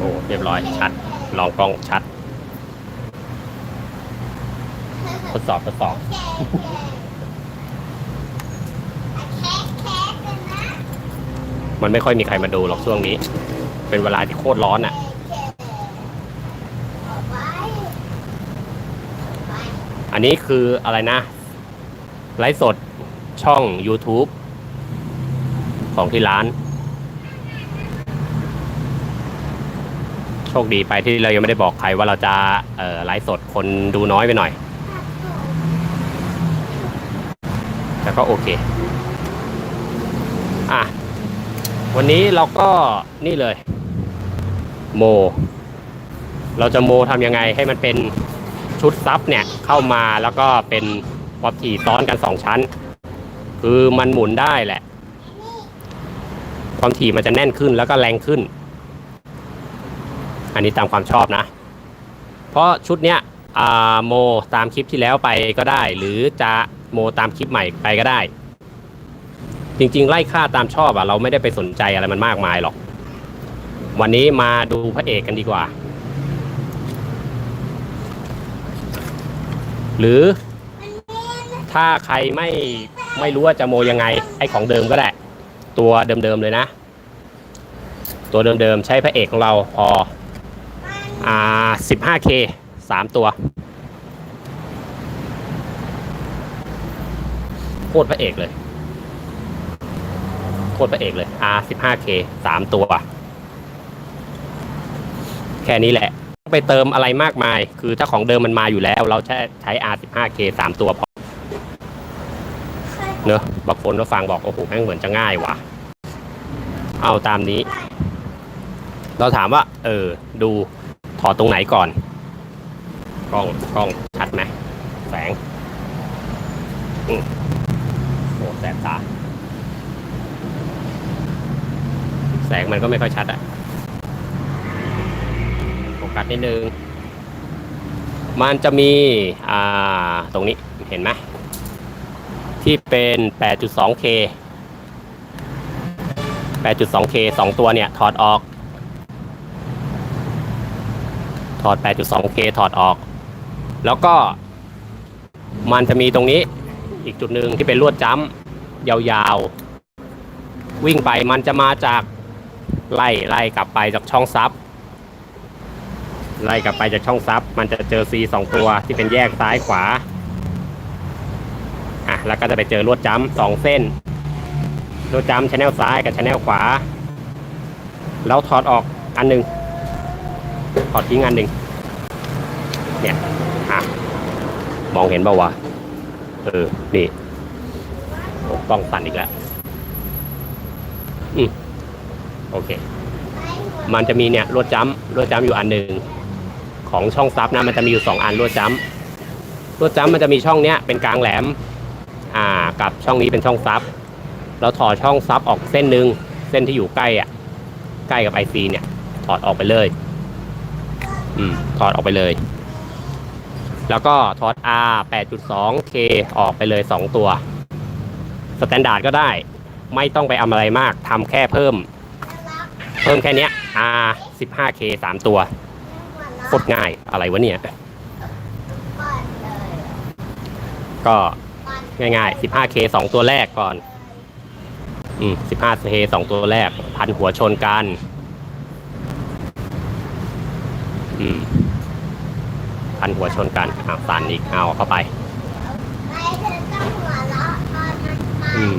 โอ้เรียบร้อยชัด ลองกล้องชัด ทดสอบทดสอบมันไม่ค่อยมีใครมาดูหรอกช่วงนี้ เป็นเวลาที่โคตรร้อนอะ อันนี้คืออะไรนะ ไลฟ์สดช่อง YouTube ของที่ร้าน โชคดีไปที่เรายังไม่ได้บอกใครว่าเราจะเอ่อไลฟ์สดคนดูน้อยไปหน่อย แต่ก็โอเค อะ วันนี้เราก็นี่เลย โม เราจะโมทำยังไงให้มันเป็นชุดซับเนี่ยเข้ามาแล้วก็เป็นป๊อปทีซ้อนกันสองชั้น คือมันหมุนได้แหละความถี่มันจะแน่นขึ้นแล้วก็แรงขึ้น อันนี้ตามความชอบนะ เพราะชุดเนี้ยโมตามคลิปที่แล้วไปก็ได้ หรือจะโมตามคลิปใหม่ไปก็ได้ จริง ๆ ไล่ค่าตามชอบอะเราไม่ได้ไปสนใจอะไรมันมากมายหรอก วันนี้มาดูพระเอกกันดีกว่า หรือถ้าใครไม่ไม่รู้ว่าจะโมยังไงไอ้ของเดิมก็ได้ ตัวเดิมๆเลยนะ ตัวเดิมๆใช้พระเอกของเราพอ อ่า 15K สามตัว โคตรพระเอกเลย โคตรพระเอกเลย R 15K สามตัว แค่นี้แหละ ไปเติมอะไรมากมาย คือถ้าของเดิมมันมาอยู่แล้ว เราใช้ใช้ R 15K สามตัวพอเนอะบางคนก็ฟังบอก โอ้โหแม่งเหมือนจะง่ายว่ะ เอาตามนี้ เราถามว่า เออ ดู อดตรงไหนก่อน กล้องกล้องชัดไหมแสงอืมโอ้แสบตา แสงมันก็ไม่ค่อยชัดอะโฟกัสนิดนึง มันจะมี อ่า ตรงนี้เห็นไหมที่เป็น 8.2K 8.2K สองตัวเนี่ย ถอดออก ถอด 8.2K ถอดออก แล้วก็ มันจะมีตรงนี้ อีกจุดหนึ่งที่เป็นลวดจ้ำยาวๆ วิ่งไปมันจะมาจากไล่ไล่กลับไปจากช่องซับไล่กลับไปจากช่องซับมันจะเจอ C สองตัวที่เป็นแยกซ้ายขวาอะแล้วก็จะไปเจอลวดจ้ำสองเส้นลวดจ้ำชแนลซ้ายกับชแนลขวา แล้วถอดออกอันหนึ่ง ถอดทิ้งอันหนึ่งเนี่ยอะมองเห็นเปล่าวะเออ นี่กล้องสั่นอีกแล้วอืมโอเค มันจะมีเนี่ยลวดจ้ำลวดจ้ำอยู่อันหนึ่งของช่องซับนะ มันจะมีอยู่สองอันลวดจ้ำลวดจ้ำมันจะมีช่องเนี้ยเป็นกลางแหลม อ่า กับช่องนี้เป็นช่องซับเราถอดช่องซับออกเส้นหนึ่งเส้นที่อยู่ใกล้อะ ใกล้กับไอซีเนี่ย ถอดออกไปเลย อืมถอดออกไปเลย แล้วก็ถอด R 8.2K ออกไปเลย 2 ตัวสแตนดาร์ดก็ได้ ไม่ต้องไปเอาอะไรมากทำแค่เพิ่ม เพิ่มแค่นี้ R 15K 3 ตัวโคตรง่ายอะไรวะเนี่ย ก็ง่ายๆ 15K 2 ตัวแรกก่อน อืม 15K 2 ตัวแรก พันหัวชนกัน อืม พันหัวชนกันอ่าสั่นอีกเอาเข้าไปอืม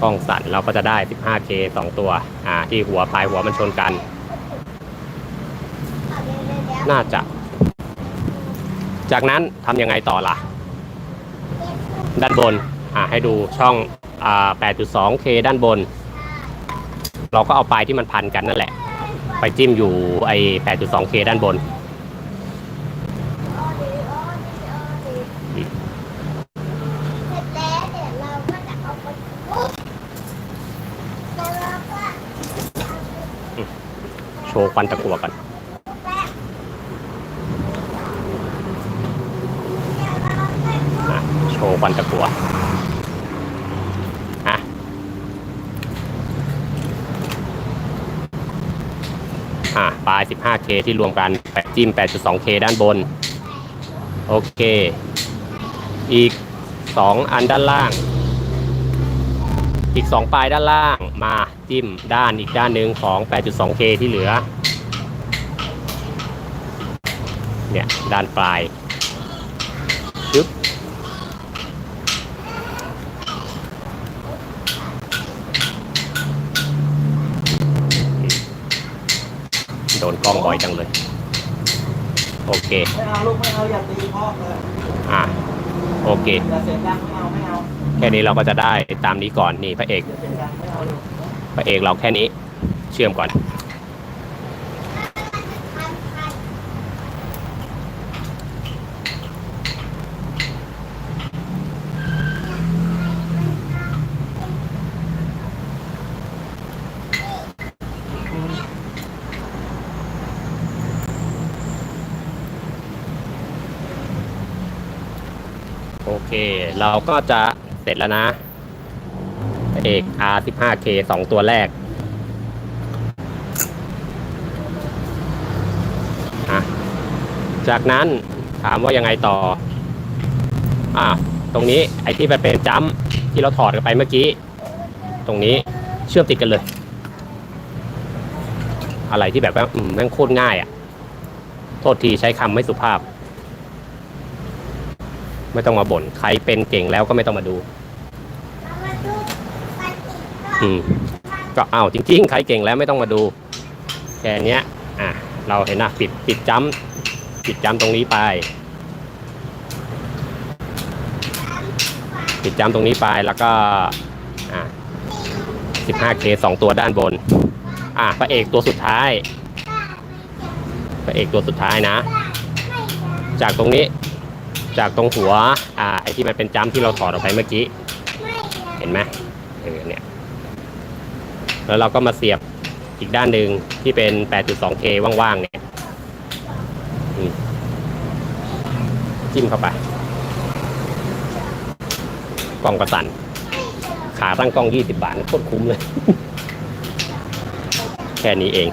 กล้องสั่นเราก็จะได้ 15K 2 ตัว อ่า ที่หัวปลายหัวมันชนกัน น่าจะ จากนั้นทำยังไงต่อล่ะ ด้านบน อ่า ให้ดูช่อง อ่า 8.2K ด้านบน เราก็เอาปลายที่มันพันกันนั่นแหละ ไปจิ้มอยู่ไอ้ 8.2K ด้านบน ควันตะกัวกันอะโชว์ควันตะกัวอะอะปลาย 15K ที่รวมกันแปจิ้ม 8.2K ด้านบน โอเค อีก 2 อันด้านล่าง อีก 2 ปลายด้านล่างมาจิ้มด้านอีกด้านหนึ่งของ 8.2K ที่เหลือ เนี่ยด้านปลายจึ๊บโดนกล้องบ่อยจังเลย โอเคไม่เอาลูกไม่เอาอย่าตีพ่อเลยอะโอเคอย่าเสียงดังไม่เอาไม่เอาแค่นี้เราก็จะได้ตามนี้ก่อนนี่พระเอก พระเอกเราแค่นี้เชื่อมก่อน โอเค เราก็จะเสร็จแล้วนะ เอก R15K สองตัวแรกจากนั้นถามว่ายังไงต่อ อะตรงนี้ไอ้ที่มันเป็นจัมที่เราถอดกันไปเมื่อกี้ ตรงนี้เชื่อมติดกันเลย อะไรที่แบบว่าแม่งโคตรง่ายอะ่ะ โทษทีใช้คำไม่สุภาพ ไม่ต้องมาบ่นใครเป็นเก่งแล้วก็ไม่ต้องมาดูอืมก็อ้าวจริง ๆ ใครเก่งแล้วไม่ต้องมาดูแค่เนี้ยอะเราเห็นนะปิดปิดจ้ำปิดจ้ำตรงนี้ไป ปิดจ้ำตรงนี้ไปแล้วก็อะ 15K สองตัวด้านบน อะพระเอกตัวสุดท้ายพระเอกตัวสุดท้ายนะ จากตรงนี้ จากตรงหัวอ่าไอที่มันเป็นจ้ำที่เราถอดออกไปเมื่อกี้ เห็นไหมเออเนี่ยแล้วเราก็มาเสียบอีกด้านหนึ่งที่เป็น 8.2K ว่างๆ เนี่ยอืมจิ้มเข้าไป กล้องกระสัน ขาตั้งกล้อง 20 บาทโคตรคุ้มเลย แค่นี้เอง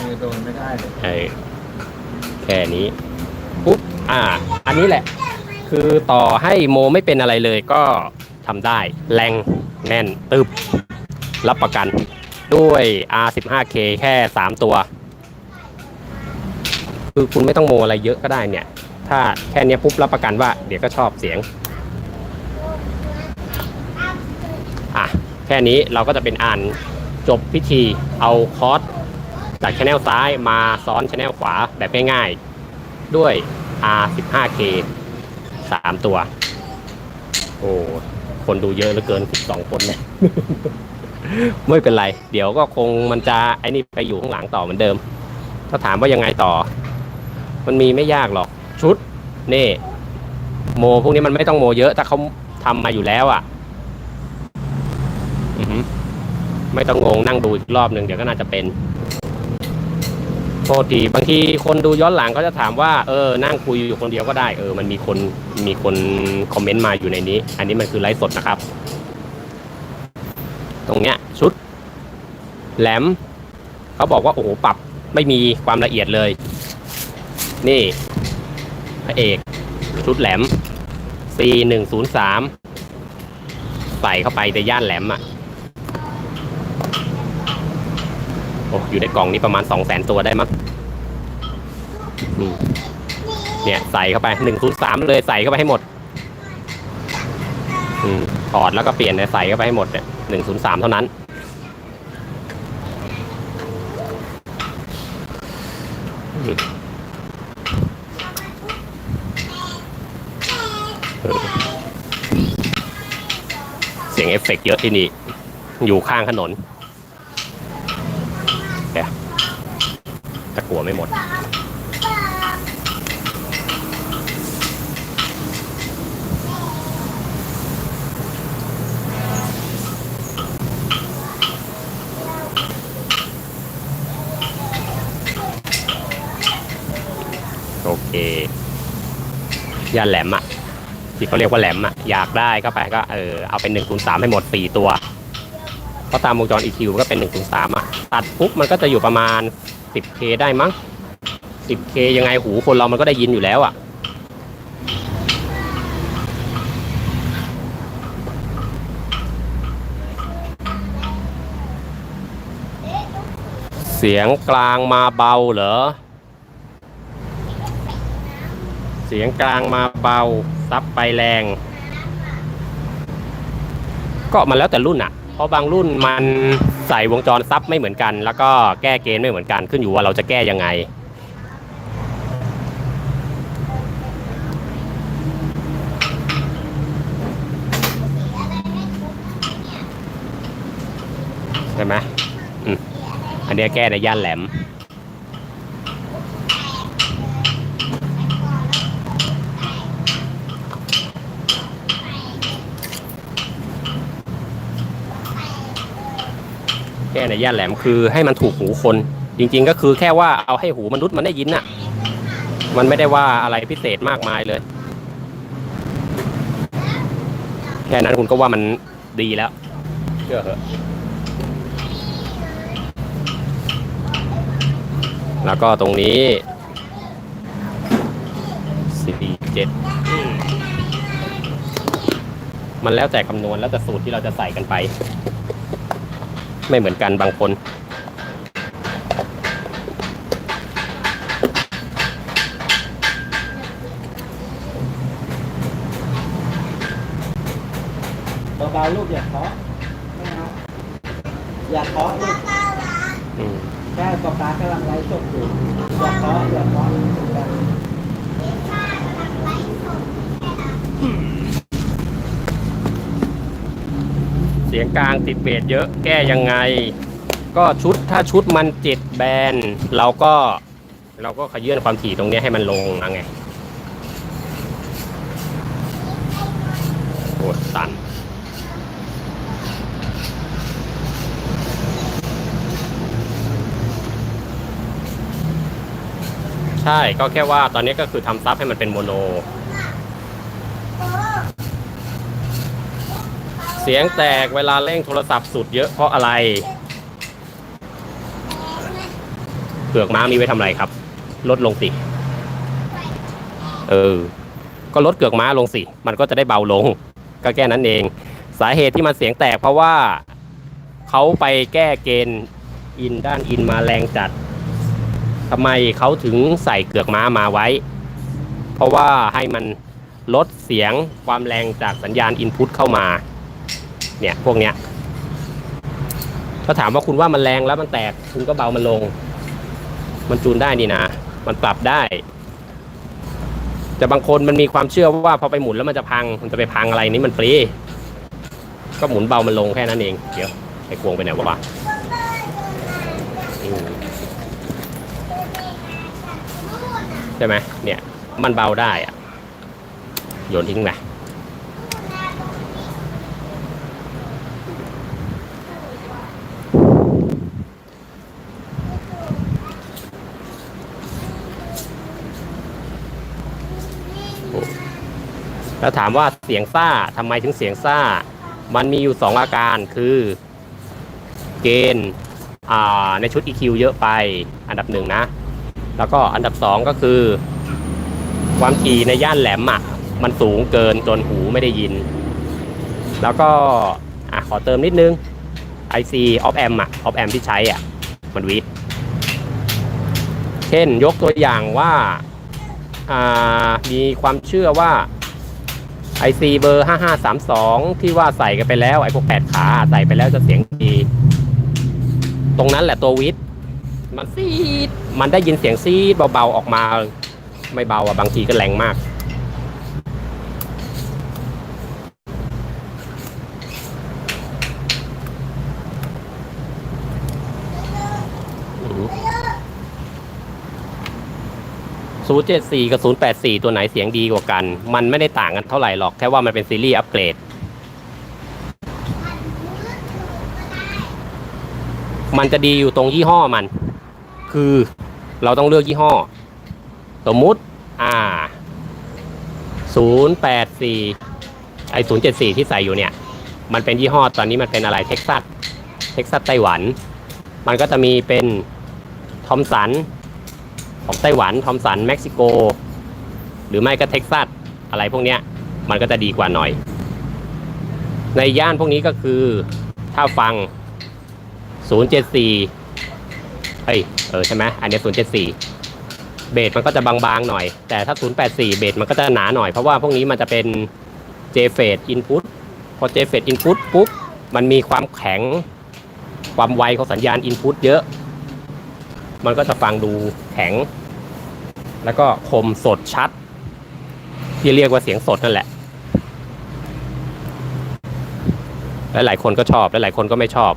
มือโดนไม่ได้เลยเออแค่นี้ปุ๊บ อ่า อันนี้แหละ คือต่อให้โมไม่เป็นอะไรเลยก็ทำได้ แรงแน่นตึบ รับประกันด้วย R15K แค่ 3 ตัว คือคุณไม่ต้องโมอะไรเยอะก็ได้เนี่ย ถ้าแค่นี้ปุ๊บรับประกันว่า เดี๋ยวก็ชอบเสียง อะ แค่นี้เราก็จะเป็นอ่านจบพิธีเอาคอร์สจากชแนลซ้ายมาซ้อนชแนลขวาแบบง่ายๆ ด้วย R15K 3ตัว โอ้ คนดูเยอะเหลือเกิน12คนเนี่ย ไม่เป็นไร เดี๋ยวก็คงมันจะไอ้นี่ไปอยู่ข้างหลังต่อเหมือนเดิม ถ้าถามว่ายังไงต่อ มันมีไม่ยากหรอก ชุด นี่ โมพวกนี้มันไม่ต้องโมเยอะ ถ้าเขาทำมาอยู่แล้วอะ่ะไม่ต้องงงนั่งดูอีกรอบหนึ่งเดี๋ยวก็น่าจะเป็น โทษทีบางทีคนดูย้อนหลังก็จะถามว่าเออนั่งคุยอยู่คนเดียวก็ได้เออมันมีคนมีคนคอมเมนต์มาอยู่ในนี้ อันนี้มันคือไลฟ์สดนะครับ ตรงเนี้ยชุด แหลมเขาบอกว่าโอ้โหปรับไม่มีความละเอียดเลย นี่พระเอกชุดแหลม C หนึ่งศูนย์สามใส่เข้าไปในย่านแหลมอะ อ้อยู่ในกล่องนี้ประมาณสองแสนตัวได้มั้งนี่เนี่ยใส่เข้าไปหนึ่งศูนย์สามเลยใส่เข้าไปให้หมดอืมถอดแล้วก็เปลี่ยนเนี่ยใส่เข้าไปให้หมดเนี่ยหนึ่งศูนย์สามเท่านั้นเออเสียงเอฟเฟกต์เยอะที่นี่ อยู่ข้างถนนเดี๋ยวตะกัว ไม่หมด โอเคยาแหลมอะ ที่เขาเรียกว่าแหลมอะ อยากได้ก็ไปก็เออเอาเป็นหนึ่งคูณสามให้หมดสี่ตัว เพราะตามวงจร EQ ก็เป็นหนึ่งคูณสามอะ ตัดปุ๊บมันก็จะอยู่ประมาณ 10K ได้มั้ง 10K ยังไงหูคนเรามันก็ได้ยินอยู่แล้วอะ่ะ เสียงกลางมาเบาเหรอ เสียงกลางมาเบา ซับไปแรง ก็มันแล้วแต่รุ่นอะเพราะบางรุ่นมัน ส่วงจรซับไม่เหมือนกัน แล้วก็แก้เกณฑ์ไม่เหมือนกัน ขึ้นอยู่ว่าเราจะแก้ยังไง ใช่ไหมอันเนี้ยแก้ในย่านแหลม แก้ในย่านแหลมคือให้มันถูกหูคน จริง ๆ ก็คือแค่ว่าเอาให้หูมนุษย์มันได้ยินน่ะ มันไม่ได้ว่าอะไรพิเศษมากมายเลย แค่นั้นคุณก็ว่ามันดีแล้วเชื่อเหอะแล้วก็ตรงนี้สี่เจ็ดมันแล้วแต่คำนวณแล้วแต่สูตรที่เราจะใส่กันไป ไม่เหมือนกันบางคนเบาๆลูกอย่าเคาะไม่เอาอย่าเคาะลูกอืม แค่ปลาปลากำลังไล่สดอยู่อย่าเคาะอย่าเคาะแบบ เสียงกลางติดเบสเยอะแก้ยังไง ก็ชุดถ้าชุดมันเจ็ดแบนเราก็ เราก็ขยื่นความถี่ตรงนี้ให้มันลงนะไงโอ้ตันใช่ก็แค่ว่าตอนนี้ก็คือทำซับให้มันเป็นโมโน เสียงแตกเวลาเร่งโทรศัพท์สุดเยอะเพราะอะไร เปลือกม้ามีไว้ทำอะไรครับ ลดลงสิ เออ ก็ลดเปลือกม้าลงสิ มันก็จะได้เบาลง ก็แค่นั้นเอง สาเหตุที่มันเสียงแตกเพราะว่าเขาไปแก้เกณฑ์อินด้านอินมาแรงจัดทำไมเขาถึงใส่เกือกม้ามาไว้ เพราะว่าให้มันลดเสียงความแรงจากสัญญาณอินพุตเข้ามา เนี่ยพวกเนี้ยถ้าถามว่าคุณว่ามันแรงแล้วมันแตก คุณก็เบามันลง มันจูนได้นี่นะ มันปรับได้ แต่บางคนมันมีความเชื่อว่าพอไปหมุนแล้วมันจะพัง มันจะไปพังอะไรนี่มันฟรี ก็หมุนเบามันลงแค่นั้นเอง เดี๋ยวไอ้กวงไปไหนวะอืมใช่ไหมเนี่ย มันเบาได้อะโยนทิ้งไป แล้วถามว่าเสียงซ่าทำไมถึงเสียงซ่า มันมีอยู่สองอาการคือ เกณฑ์ในชุด EQ เยอะไปอันดับหนึ่งนะ แล้วก็อันดับสองก็คือ ความถี่ในย่านแหลมอะมันสูงเกินจนหูไม่ได้ยิน แล้วก็อะขอเติมนิดนึง IC op amp อะ op amp ที่ใช้อะ มันวิดเช่นยกตัวอย่างว่าอ่ามีความเชื่อว่า IC เบอร์ 5532 ที่ว่าใส่กันไปแล้วไอพวก 8 ขาใส่ไปแล้วจะเสียงดี ตรงนั้นแหละตัววิทมันซีด มันได้ยินเสียงซีดเบาๆออกมา ไม่เบาอะบางทีก็แรงมาก ศูนย์เจ็ดสี่กับศูนย์แปดสี่ตัวไหนเสียงดีกว่ากัน มันไม่ได้ต่างกันเท่าไหร่หรอก แค่ว่ามันเป็นซีรีส์อัปเกรด มันจะดีอยู่ตรงยี่ห้อมัน คือเราต้องเลือกยี่ห้อ สมมุติ อ่าศูนย์แปดสี่ไอศูนย์เจ็ดสี่ที่ใส่อยู่เนี่ย มันเป็นยี่ห้อตอนนี้มันเป็นอะไรเท็กซัส เท็กซัสไต้หวัน มันก็จะมีเป็นทอมสัน ของไต้หวันทอมสันเม็กซิโก หรือไม่ก็เท็กซัสอะไรพวกเนี้ยมันก็จะดีกว่าหน่อย ในย่านพวกนี้ก็คือถ้าฟัง 074เอ้ย เออใช่ไหมอันนี้ 074 เบสมันก็จะบางๆหน่อย แต่ถ้า 084 เบสมันก็จะหนาหน่อย เพราะว่าพวกนี้มันจะเป็น j f a d e input พอ j f a d e input ปุ๊บ มันมีความแข็ง ความไวของสัญญาณ input เยอะ มันก็จะฟังดูแข็ง แล้วก็คมสดชัด ที่เรียกว่าเสียงสดนั่นแหละ และหลายคนก็ชอบและหลายคนก็ไม่ชอบ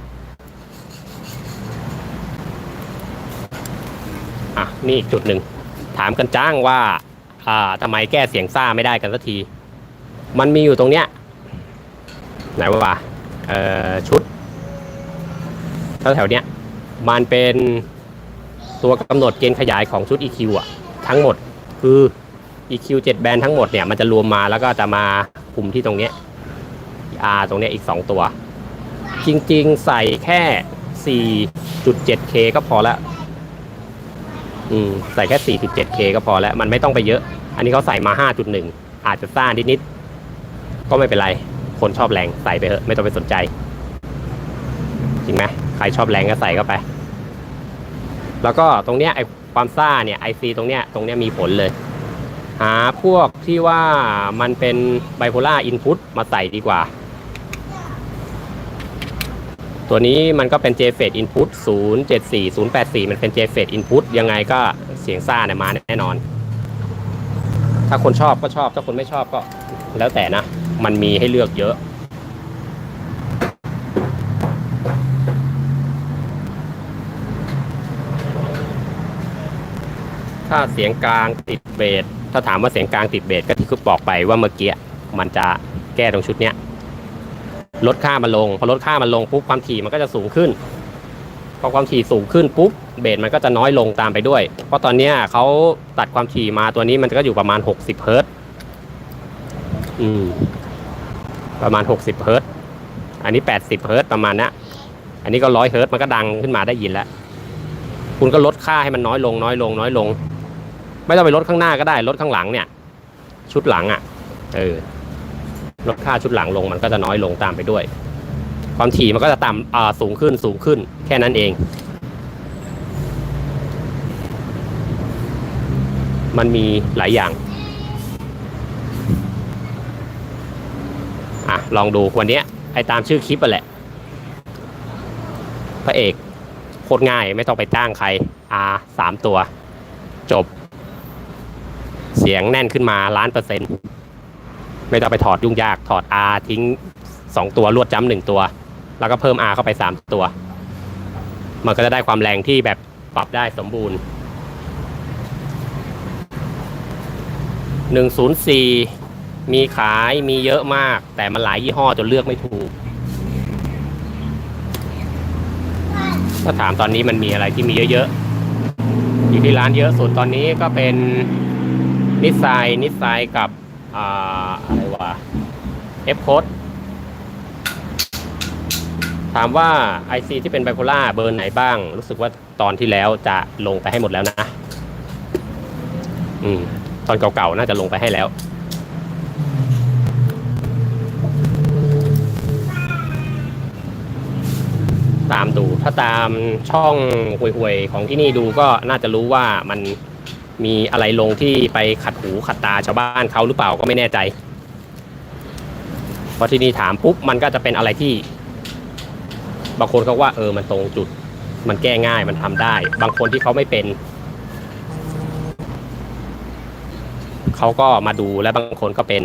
อะนี่อีกจุดหนึ่งถามกันจ้างว่าอ่าทำไมแก้เสียงซ่าไม่ได้กันสักที มันมีอยู่ตรงเนี้ยไหนวะเอ่อชุดแถวๆเนี้ยมันเป็น ตัวกำหนดเกณฑ์ขยายของชุด EQ อะทั้งหมดคือ EQ 7 แบนทั้งหมดเนี่ยมันจะรวมมาแล้วก็จะมาคุมที่ตรงเนี้ย R ตรงเนี้ยอีก 2 ตัว จริงๆใส่แค่ 4.7K ก็พอละอืมใส่แค่ 4.7K ก็พอแล้ว มันไม่ต้องไปเยอะ อันนี้เขาใส่มา 5.1 อาจจะซ่านิดๆก็ไม่เป็นไร คนชอบแรงใส่ไปเถอะ ไม่ต้องไปสนใจ จริงไหมใครชอบแรงก็ใส่เข้าไป แล้วก็ตรงเนี้ยไอความซ่าเนี่ยไอซีตรงเนี้ยตรงเนี้ยมีผลเลย หาพวกที่ว่ามันเป็นไบโพล่าอินพุตมาใส่ดีกว่า ตัวนี้มันก็เป็น j f e d input 074 084 มันเป็น j f e d input ยังไงก็เสียงซ่าเนี่ยมาแน่นอน ถ้าคนชอบก็ชอบ ถ้าคนไม่ชอบก็แล้วแต่นะ มันมีให้เลือกเยอะ ถ้าเสียงกลางติดเบสถ้าถามว่าเสียงกลางติดเบสก็ที่คุณบอกไปว่าเมื่อกี้มันจะแก้ตรงชุดเนี้ยลดค่ามันลง พอลดค่ามันลงปุ๊บความถี่มันก็จะสูงขึ้น พอความถี่สูงขึ้นปุ๊บเบสมันก็จะน้อยลงตามไปด้วย เพราะตอนเนี้ยเขาตัดความถี่มาตัวนี้มันก็อยู่ประมาณ 60เฮิรตซ์อืมประมาณ 60เฮิร์ตอันนี้ 80เฮิร์ตประมาณนะอันนี้ก็ร้อยเฮิร์ตมันก็ดังขึ้นมาได้ยินแล้ว คุณก็ลดค่าให้มันน้อยลงน้อยลงน้อยลง ไม่ต้องไปลดข้างหน้าก็ได้ลดข้างหลังเนี่ย ชุดหลังอะ่ะเออลดค่าชุดหลังลงมันก็จะน้อยลงตามไปด้วย ความถี่มันก็จะต่ำอ่าสูงขึ้นสูงขึ้น แค่นั้นเอง มันมีหลายอย่างอะลองดูวันนี้ไอตามชื่อคลิปอะแหละ พระเอกโคตรง่ายไม่ต้องไปจ้างใคร R สามตัว จบ สียงแน่นขึ้นมาล้านเปอร์เซ็นต์ไม่ต้องไปถอดยุ่งยากถอด R ทิ้งสองตัวลวดจ้ำหนึ่งตัว แล้วก็เพิ่ม R เข้าไปสามตัว มันก็จะได้ความแรงที่แบบปรับได้สมบูรณ์หนึ่งศูนย์สี่มีขายมีเยอะมาก แต่มันหลายยี่ห้อจนเลือกไม่ถูก ถ้าถามตอนนี้มันมีอะไรที่มีเยอะๆอยู่ที่ร้านเยอะสุดตอนนี้ก็เป็น นิสไซนิสไซกับอ่าอะไรวะเอฟโคดถามว่า IC ที่เป็นไบโพล่าเบอร์ไหนบ้าง รู้สึกว่าตอนที่แล้วจะลงไปให้หมดแล้วนะ อืม ตอนเก่าๆ น่าจะลงไปให้แล้ว ตามดู ถ้าตามช่องห่วยๆ ของที่นี่ดูก็น่าจะรู้ว่ามัน มีอะไรลงที่ไปขัดหูขัดตาชาวบ้านเขาหรือเปล่าก็ไม่แน่ใจพราะที่นี่ถามปุ๊บมันก็จะเป็นอะไรที่ บางคนเขาว่าเออมันตรงจุด มันแก้ง่ายมันทำได้ บางคนที่เขาไม่เป็นเขาก็มาดูและบางคนก็เป็น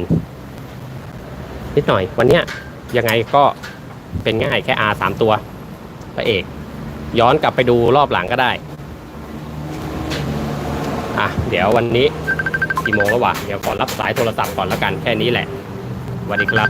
นิดหน่อยวันเนี้ยยังไงก็เป็นง่ายแค่ R สามตัวพระเอก ย้อนกลับไปดูรอบหลังก็ได้ อะเดี๋ยววันนี้กี่โมงแล้ววะเดี๋ยวขอรับสายโทรศัพท์ก่อนแล้วกันแค่นี้แหละสวัสดีครับ